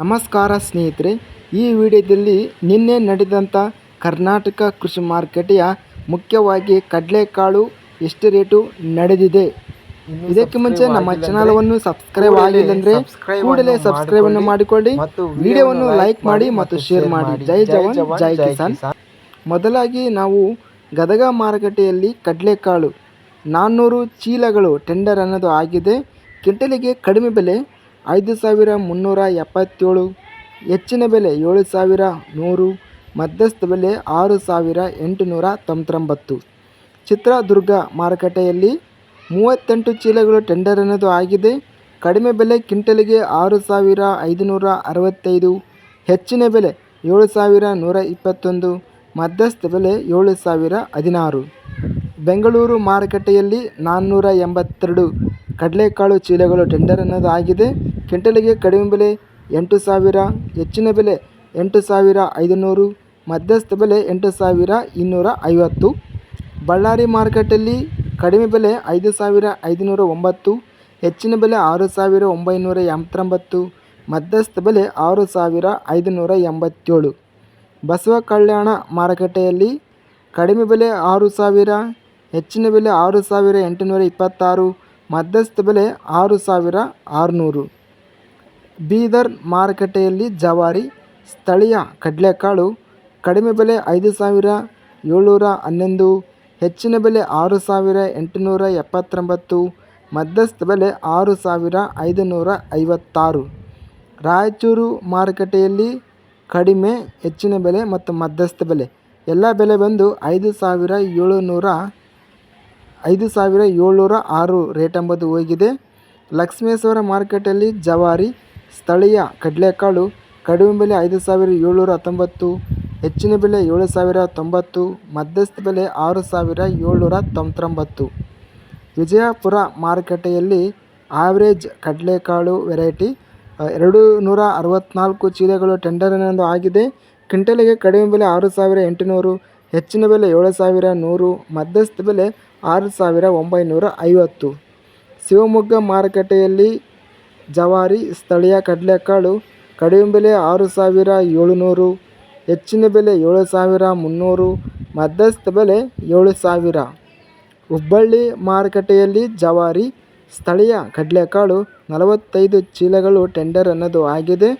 ನಮಸ್ಕಾರ ಸ್ನೇಹಿತರೆ ಈ ವಿಡಿಯೋದಲ್ಲಿ ನಿನ್ನೆ ನಡೆದಂಥ ಕರ್ನಾಟಕ ಕೃಷಿ ಮಾರುಕಟ್ಟೆಯ ಮುಖ್ಯವಾಗಿ ಕಡಲೆಕಾಳು ಎಷ್ಟು ರೇಟು ನಡೆದಿದೆ? ಇದಕ್ಕೆ ಮುಂಚೆ ನಮ್ಮ ಚಾನಲ್ವನ್ನು ಸಬ್ಸ್ಕ್ರೈಬ್ ಆಗಿಲ್ಲ ಅಂದರೆ ಕೂಡಲೇ ಸಬ್ಸ್ಕ್ರೈಬ್ ಅನ್ನು ಮಾಡಿಕೊಳ್ಳಿ ವಿಡಿಯೋವನ್ನು ಲೈಕ್ ಮಾಡಿ ಮತ್ತು ಶೇರ್ ಮಾಡಿ. ಜೈ ಜವಾನ್ ಜೈ ಕಿಸಾನ್. ಮೊದಲಾಗಿ ನಾವು ಗದಗ ಮಾರುಕಟ್ಟೆಯಲ್ಲಿ ಕಡಲೆಕಾಳು ನಾನ್ನೂರು ಚೀಲಗಳು ಟೆಂಡರ್ ಅನ್ನೋದು ಆಗಿದೆ. ಕ್ವಿಂಟಲಿಗೆ ಕಡಿಮೆ ಬೆಲೆ ಐದು ಸಾವಿರ ಮುನ್ನೂರ ಎಪ್ಪತ್ತೇಳು, ಹೆಚ್ಚಿನ ಬೆಲೆ ಏಳು ಸಾವಿರ ನೂರು, ಮಧ್ಯಸ್ಥ ಬೆಲೆ ಆರು ಸಾವಿರ ಎಂಟುನೂರ ತೊಂಬತ್ತೊಂಬತ್ತು. ಚಿತ್ರದುರ್ಗ ಮಾರುಕಟ್ಟೆಯಲ್ಲಿ ಮೂವತ್ತೆಂಟು ಚೀಲಗಳು ಟೆಂಡರ್ ಅನ್ನೋದು ಆಗಿದೆ. ಕಡಿಮೆ ಬೆಲೆ ಕ್ವಿಂಟಲಿಗೆ ಆರು ಸಾವಿರ ಐದುನೂರ ಅರವತ್ತೈದು, ಹೆಚ್ಚಿನ ಬೆಲೆ ಏಳು ಸಾವಿರ ನೂರ ಇಪ್ಪತ್ತೊಂದು, ಮಧ್ಯಸ್ಥ ಬೆಲೆ ಏಳು ಸಾವಿರ ಹದಿನಾರು. ಬೆಂಗಳೂರು ಮಾರುಕಟ್ಟೆಯಲ್ಲಿ ನಾನ್ನೂರ ಎಂಬತ್ತೆರಡು ಕಡಲೆಕಾಳು ಚೀಲಗಳು ಟೆಂಡರ್ ಅನ್ನೋದು ಆಗಿದೆ ಕ್ವಿಂಟಲಿಗೆ ಕಡಿಮೆ ಬೆಲೆ ಎಂಟು ಸಾವಿರ, ಹೆಚ್ಚಿನ ಬೆಲೆ ಎಂಟು ಸಾವಿರ ಐದುನೂರು, ಮಧ್ಯಸ್ಥ ಬೆಲೆ ಎಂಟು ಸಾವಿರ ಇನ್ನೂರ ಐವತ್ತು. ಬಳ್ಳಾರಿ ಮಾರುಕಟ್ಟೆಯಲ್ಲಿ ಕಡಿಮೆ ಬೆಲೆ ಐದು ಸಾವಿರ ಐದುನೂರ ಒಂಬತ್ತು, ಹೆಚ್ಚಿನ ಬೆಲೆ ಆರು ಸಾವಿರ ಒಂಬೈನೂರ ಎಂಬತ್ತೊಂಬತ್ತು, ಮಧ್ಯಸ್ಥ ಬೆಲೆ ಆರು ಸಾವಿರ ಐದುನೂರ ಎಂಬತ್ತೇಳು. ಬಸವ ಕಲ್ಯಾಣ ಮಾರುಕಟ್ಟೆಯಲ್ಲಿ ಕಡಿಮೆ ಬೆಲೆ ಆರು ಸಾವಿರ, ಹೆಚ್ಚಿನ ಬೆಲೆ ಆರು ಸಾವಿರ ಎಂಟುನೂರ ಇಪ್ಪತ್ತಾರು ಮಧ್ಯಸ್ಥ ಬೆಲೆ ಆರು ಸಾವಿರ ಆರುನೂರು. ಬೀದರ್ ಮಾರುಕಟ್ಟೆಯಲ್ಲಿ ಜವಾರಿ, ಸ್ಥಳೀಯ ಕಡಲೆಕಾಳು ಕಡಿಮೆ ಬೆಲೆ ಐದು ಸಾವಿರ ಏಳ್ನೂರ ಹನ್ನೊಂದು, ಹೆಚ್ಚಿನ ಬೆಲೆ ಆರು ಸಾವಿರ ಎಂಟುನೂರ ಎಪ್ಪತ್ತೊಂಬತ್ತು, ಮಧ್ಯಸ್ಥ ಬೆಲೆ ಆರು ಸಾವಿರ ಐದುನೂರ ಐವತ್ತಾರು. ರಾಯಚೂರು ಮಾರುಕಟ್ಟೆಯಲ್ಲಿ ಕಡಿಮೆ, ಹೆಚ್ಚಿನ ಬೆಲೆ ಮತ್ತು ಮಧ್ಯಸ್ಥ ಬೆಲೆ. ಎಲ್ಲ ಬೆಲೆ ಬಂದು ಐದು ಸಾವಿರ ಏಳುನೂರ ಐದು ಸಾವಿರ ಏಳ್ನೂರ ಆರು ರೇಟ್ ಎಂಬುದು ಹೋಗಿದೆ. ಲಕ್ಷ್ಮೇಶ್ವರ ಮಾರ್ಕೆಟಲ್ಲಿ ಜವಾರಿ, ಸ್ಥಳೀಯ ಕಡಲೆಕಾಳು, ಕಡಿಮೆ ಬೆಲೆ ಐದು ಸಾವಿರ ಏಳ್ನೂರ ಹತ್ತೊಂಬತ್ತು, ಹೆಚ್ಚಿನ ಬೆಲೆ ಏಳು ಸಾವಿರ ತೊಂಬತ್ತು, ಮಧ್ಯಸ್ಥ ಬೆಲೆ ಆರು ಸಾವಿರ ಏಳ್ನೂರ ತೊಂಬತ್ತೊಂಬತ್ತು. ವಿಜಯಪುರ ಮಾರುಕಟ್ಟೆಯಲ್ಲಿ ಆವ್ರೇಜ್ ಕಡಲೆಕಾಳು ವೆರೈಟಿ ಎರಡು ನೂರ ಅರವತ್ತ್ನಾಲ್ಕು ಚೀಲಗಳು ಟೆಂಡರ್ ಅನ್ನೋದು ಆಗಿದೆ. ಕ್ವಿಂಟಲಿಗೆ ಕಡಿಮೆ ಬೆಲೆ ಆರು ಸಾವಿರ ಎಂಟುನೂರು ಹೆಚ್ಚಿನ ಬೆಲೆ ಏಳು ಸಾವಿರ ನೂರು, ಮಧ್ಯಸ್ಥ ಬೆಲೆ ಆರು ಸಾವಿರ ಒಂಬೈನೂರ ಐವತ್ತು. ಶಿವಮೊಗ್ಗ ಮಾರುಕಟ್ಟೆಯಲ್ಲಿ ಜವಾರಿ, ಸ್ಥಳೀಯ ಕಡಲೆಕಾಳು ಕಡಿಮೆ ಬೆಲೆ ಆರು ಸಾವಿರ ಏಳುನೂರು, ಹೆಚ್ಚಿನ ಬೆಲೆ ಏಳು ಸಾವಿರ ಮುನ್ನೂರು, ಮಧ್ಯಸ್ಥ ಬೆಲೆ ಏಳು ಸಾವಿರ ಹುಬ್ಬಳ್ಳಿ ಮಾರುಕಟ್ಟೆಯಲ್ಲಿ ಜವಾರಿ, ಸ್ಥಳೀಯ ಕಡಲೆಕಾಳು ನಲವತ್ತೈದು ಚೀಲಗಳು ಟೆಂಡರ್ ಅನ್ನೋದು ಆಗಿದೆ.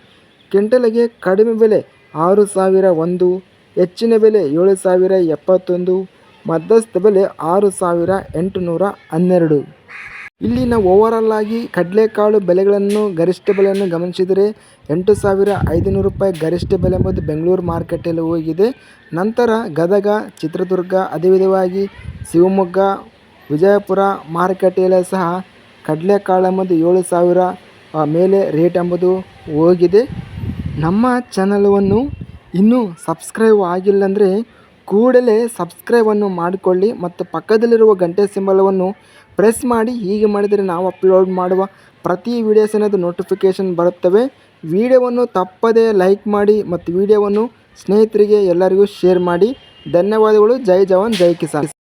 ಕ್ವಿಂಟಲಿಗೆ ಕಡಿಮೆ ಬೆಲೆ ಆರು ಸಾವಿರ ಒಂದು ಹೆಚ್ಚಿನ ಬೆಲೆ ಏಳು ಸಾವಿರ ಎಪ್ಪತ್ತೊಂದು, ಮಧ್ಯಸ್ಥ ಬೆಲೆ ಆರು ಸಾವಿರ ಎಂಟುನೂರ ಹನ್ನೆರಡು. ಇಲ್ಲಿನ ಓವರಾಲ್ ಆಗಿ ಕಡಲೆಕಾಳು ಬೆಲೆಗಳನ್ನು, ಗರಿಷ್ಠ ಬೆಲೆಯನ್ನು ಗಮನಿಸಿದರೆ ಎಂಟು ಸಾವಿರ ಐದುನೂರು ರೂಪಾಯಿ ಗರಿಷ್ಠ ಬೆಲೆ ಎಂಬುದು ಬೆಂಗಳೂರು ಮಾರ್ಕೆಟಲ್ಲಿ ಹೋಗಿದೆ. ನಂತರ ಗದಗ, ಚಿತ್ರದುರ್ಗ, ಅದೇ ವಿಧವಾಗಿ ಶಿವಮೊಗ್ಗ, ವಿಜಯಪುರ ಮಾರುಕಟ್ಟೆಯಲ್ಲಿ ಸಹ ಕಡಲೆಕಾಳು ಎಂಬುದು ಏಳು ಸಾವಿರ ಮೇಲೆ ರೇಟ್ ಎಂಬುದು ಹೋಗಿದೆ. ನಮ್ಮ ಚಾನಲವನ್ನು ಇನ್ನೂ ಸಬ್ಸ್ಕ್ರೈಬ್ ಆಗಿಲ್ಲ ಅಂದರೆ ಕೂಡಲೇ ಸಬ್ಸ್ಕ್ರೈಬನ್ನು ಮಾಡಿಕೊಳ್ಳಿ ಮತ್ತು ಪಕ್ಕದಲ್ಲಿರುವ ಗಂಟೆ ಸಿಂಬಲವನ್ನು ಪ್ರೆಸ್ ಮಾಡಿ. ಹೀಗೆ ಮಾಡಿದರೆ ನಾವು ಅಪ್ಲೋಡ್ ಮಾಡುವ ಪ್ರತಿ ವೀಡಿಯೋಸ್ ಅನ್ನೋದು ನೋಟಿಫಿಕೇಷನ್ ಬರುತ್ತವೆ. ವಿಡಿಯೋವನ್ನು ತಪ್ಪದೇ ಲೈಕ್ ಮಾಡಿ ಮತ್ತು ವಿಡಿಯೋವನ್ನು ಸ್ನೇಹಿತರಿಗೆ ಎಲ್ಲರಿಗೂ ಶೇರ್ ಮಾಡಿ. ಧನ್ಯವಾದಗಳು. ಜೈ ಜವಾನ್, ಜೈ ಕಿಸಾನ್.